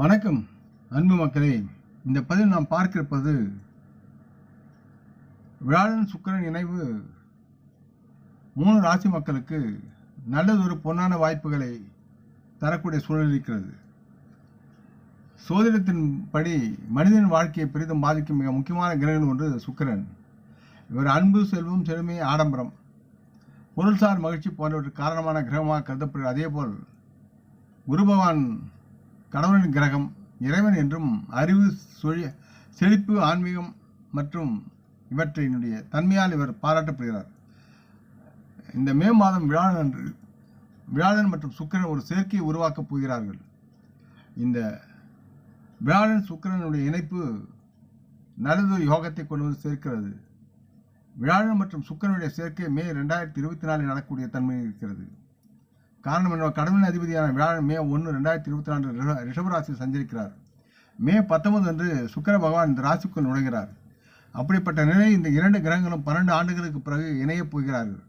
வணக்கம் அன்பு மக்களே. இந்த பதிவில் நாம் பார்க்கிருப்பது வியாழன் சுக்கரன் இணைவு மூணு ராசி மக்களுக்கு நல்லதொரு பொன்னான வாய்ப்புகளை தரக்கூடிய சூழல் இருக்கிறது. சோதிடத்தின்படி மனிதன் வாழ்க்கையை பெரிதும் பாதிக்கும் மிக முக்கியமான கிரகங்கள் ஒன்று சுக்கரன். இவர் அன்பு செல்வம் செழுமை ஆடம்பரம். பொருள்சார் மகிழ்ச்சி போன்றவற்றுக்கு காரணமான கிரகமாக கருதப்படுகிறது அதேபோல் குரு பகவான் கடவுளின் கிரகம் இறைவன் என்றும் அறிவு சொழி செழிப்பு ஆன்மீகம் மற்றும் இவற்றினுடைய தன்மையால் இவர் பாராட்டப்படுகிறார். இந்த மே மாதம் வியாழன் அன்று வியாழன் மற்றும் சுக்கிரன் ஒரு சேர்க்கையை உருவாக்கப் போகிறார்கள். இந்த வியாழன் சுக்கிரனுடைய இணைப்பு நல்லதொரு யோகத்தை கொண்டு வந்து சேர்க்கிறது. விழாழன் மற்றும் சுக்கிரனுடைய சேர்க்கை மே ரெண்டாயிரத்தி இருபத்தி நாலில் நடக்கக்கூடிய தன்மை இருக்கிறது காரணம் என்ன கடவுளின் அதிபதியான வியாழன் மே ஒன்று ரெண்டாயிரத்தி இருபத்தி நான்கு ரிஷபராசியில் சஞ்சரிக்கிறார். மே பத்தொன்பது அன்று சுக்கர பகவான் இந்த ராசிக்குள் நுழைகிறார். அப்படிப்பட்ட நிலை இந்த இரண்டு கிரகங்களும் பன்னெண்டு ஆண்டுகளுக்கு பிறகு இணையப் போகிறார்கள்.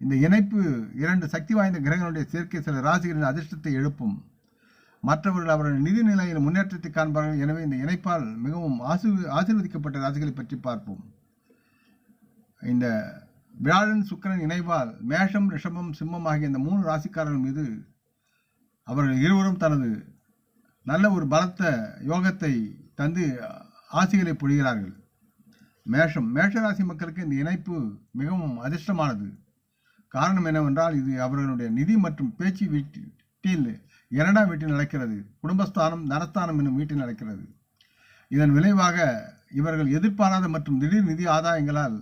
இந்த இணைப்பு இரண்டு சக்தி வாய்ந்த கிரகங்களுடைய சேர்க்கை சில ராசிகளின் அதிர்ஷ்டத்தை எழுப்பும். மற்றவர்கள் அவர்கள் நிதி நிலையில் முன்னேற்றத்தை காண்பார்கள். எனவே இந்த இணைப்பால் மிகவும் ஆசீர் ஆசீர்வதிக்கப்பட்ட ராசிகளை பற்றி பார்ப்போம். இந்த வியாழன் சுக்கரன் இணைவால் மேஷம் ரிஷபம் சிம்மம் ஆகிய இந்த மூணு ராசிக்காரர்கள் மீது அவர்கள் இருவரும் தனது நல்ல ஒரு பலத்த யோகத்தை தந்து ஆசிகளை பொழிகிறார்கள். மேஷம். மேஷ ராசி மக்களுக்கு இந்த இணைப்பு மிகவும் அதிர்ஷ்டமானது. காரணம் என்னவென்றால் இது அவர்களுடைய நிதி மற்றும் பேச்சு வீட்டில் இரண்டாம் வீட்டில் நடக்கிறது. குடும்பஸ்தானம் தனஸ்தானம் என்னும் வீட்டில் நடக்கிறது. இதன் விளைவாக இவர்கள் எதிர்பாராத மற்றும் திடீர் நிதி ஆதாயங்களால்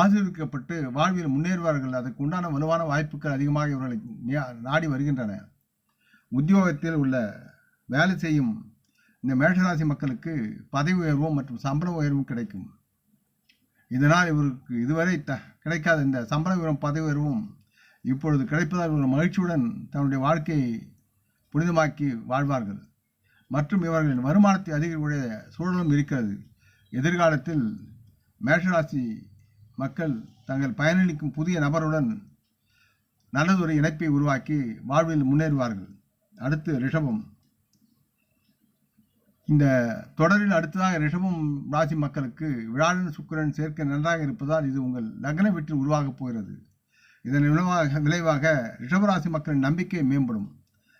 ஆசீர்விக்கப்பட்டு வாழ்வில் முன்னேறுவார்கள். அதற்கு உண்டான வலுவான வாய்ப்புகள் அதிகமாக இவர்களை நாடி வருகின்றன. உத்தியோகத்தில் உள்ள வேலை செய்யும் இந்த மேஷராசி மக்களுக்கு பதவி உயர்வும் மற்றும் சம்பள உயர்வும் கிடைக்கும். இதனால் இவருக்கு இதுவரை த கிடைக்காத இந்த சம்பள உயர்வும் பதவி உயர்வும் இப்பொழுது கிடைப்பதால் ஒரு மகிழ்ச்சியுடன் தன்னுடைய வாழ்க்கையை புனிதமாக்கி வாழ்வார்கள். மற்றும் இவர்களின் வருமானத்தை அதிகரிக்கக்கூடிய சூழலும் இருக்கிறது. எதிர்காலத்தில் மேஷராசி மக்கள் தங்கள் பயனளிக்கும் புதிய நபருடன் நல்லதொரு இணைப்பை உருவாக்கி வாழ்வில் முன்னேறுவார்கள். அடுத்து ரிஷபம். இந்த தொடரில் அடுத்ததாக ரிஷபம் ராசி மக்களுக்கு விழாடன் சுக்கிரன் சேர்க்கை நன்றாக இருப்பதால் இது உங்கள் லக்ன வீட்டில் உருவாகப் போகிறது. இதன் விளைவாக விளைவாக ரிஷபராசி மக்களின் நம்பிக்கை மேம்படும்.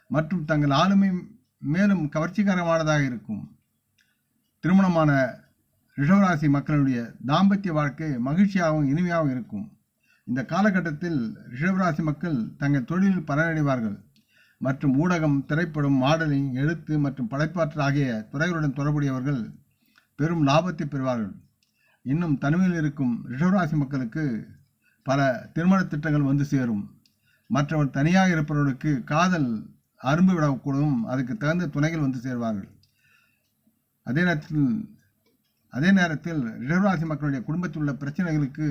மற்றும் தங்கள் ஆளுமை மேலும் கவர்ச்சிகரமானதாக இருக்கும். திருமணமான ரிஷவராசி மக்களுடைய தாம்பத்திய வாழ்க்கை மகிழ்ச்சியாகவும் இனிமையாகவும் இருக்கும். இந்த காலகட்டத்தில் ரிஷவராசி மக்கள் தங்கள் தொழிலில் பலனடைவார்கள். மற்றும் ஊடகம் திரைப்படம் மாடலிங் எழுத்து மற்றும் படைப்பாற்றல் ஆகிய துறைகளுடன் தொடர்புடையவர்கள் பெரும் லாபத்தை பெறுவார்கள். இன்னும் தனிமையில் இருக்கும் ரிஷவராசி மக்களுக்கு பல திருமண திட்டங்கள் வந்து சேரும். மற்றவர் தனியாக இருப்பவர்களுக்கு காதல் அரும்பு விடக்கூடும். அதுக்கு தகுந்த துணைகள் வந்து சேர்வார்கள். அதே நேரத்தில் அதே நேரத்தில் ரிஷபராசி மக்களுடைய குடும்பத்தில் உள்ள பிரச்சனைகளுக்கு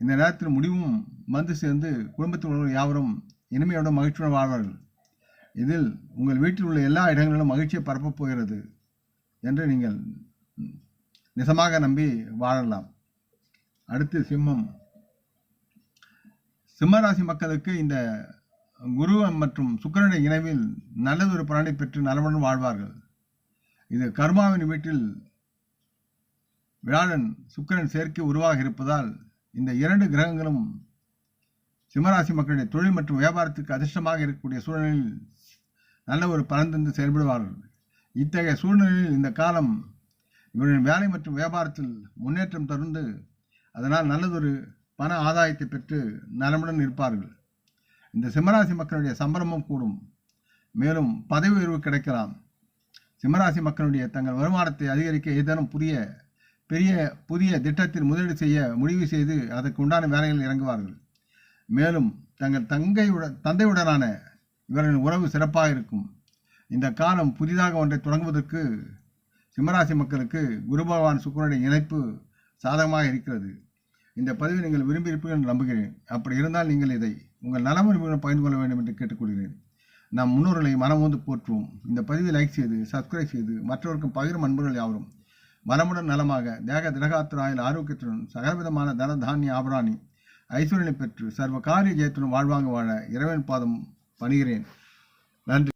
இந்த நேரத்தில் முடிவும் வந்து சேர்ந்து குடும்பத்தில் உள்ளவர்கள் யாவரும் இனிமையோடு மகிழ்ச்சியுடன் வாழ்வார்கள். இதில் உங்கள் வீட்டில் உள்ள எல்லா இடங்களிலும் மகிழ்ச்சியை பரப்பப் போகிறது என்று நீங்கள் நிஜமாக நம்பி வாழலாம். அடுத்து சிம்மம். சிம்மராசி மக்களுக்கு இந்த குரு மற்றும் சுக்கரனுடைய இணைவில் நல்லதொரு பலனை பெற்று நலமுடன் வாழ்வார்கள். இது கர்மாவின் வீட்டில் வியாழன் சுக்கரன் சேர்க்கை உருவாக இருப்பதால் இந்த இரண்டு கிரகங்களும் சிம்மராசி மக்களுடைய தொழில் மற்றும் வியாபாரத்துக்கு அதிர்ஷ்டமாக இருக்கக்கூடிய சூழ்நிலையில் நல்ல ஒரு பலன் செயல்படுவார்கள். இத்தகைய சூழ்நிலையில் இந்த காலம் இவர்களின் வேலை மற்றும் வியாபாரத்தில் முன்னேற்றம் தொடர்ந்து அதனால் நல்லதொரு பண ஆதாயத்தை பெற்று நலமுடன் இருப்பார்கள். இந்த சிம்மராசி மக்களுடைய சம்பளமும் கூடும். மேலும் பதவி உயர்வு கிடைக்கலாம். சிம்மராசி மக்களுடைய தங்கள் வருமானத்தை அதிகரிக்க ஏதேனும் புதிய பெரிய புதிய திட்டத்தில் முதலீடு செய்ய முடிவு செய்து அதற்கு உண்டான வேலைகளில் இறங்குவார்கள். மேலும் தங்கள் தங்கையுடன் தந்தையுடனான இவர்களின் உறவு சிறப்பாக இருக்கும். இந்த காலம் புதிதாக ஒன்றை தொடங்குவதற்கு சிம்மராசி மக்களுக்கு குரு பகவான் சுக்கரனுடைய இணைப்பு சாதகமாக இருக்கிறது. இந்த பதிவை நீங்கள் விரும்பியிருப்பீர்கள் என்று நம்புகிறேன். அப்படி இருந்தால் நீங்கள் இதை உங்கள் நலமுறைகளுடன் பகிர்ந்து கொள்ள வேண்டும் என்று கேட்டுக்கொள்கிறேன். நம் முன்னோர்களை மனமோந்து போற்றுவோம். இந்த பதிவை லைக் செய்து சப்ஸ்கிரைப் செய்து மற்றவருக்கும் பகிரும் அன்புகள் யாவரும். மனமுடன் நலமாக தேக திரகாத்திராயில் ஆரோக்கியத்துடன் சகலவிதமான தன தானிய ஆபராணி ஐஸ்வர்யனை பெற்று சர்வ காரிய ஜெயத்துடன் வாழ்வாங்க வாழ இறைவன் பாதம் பணிகிறேன். நன்றி.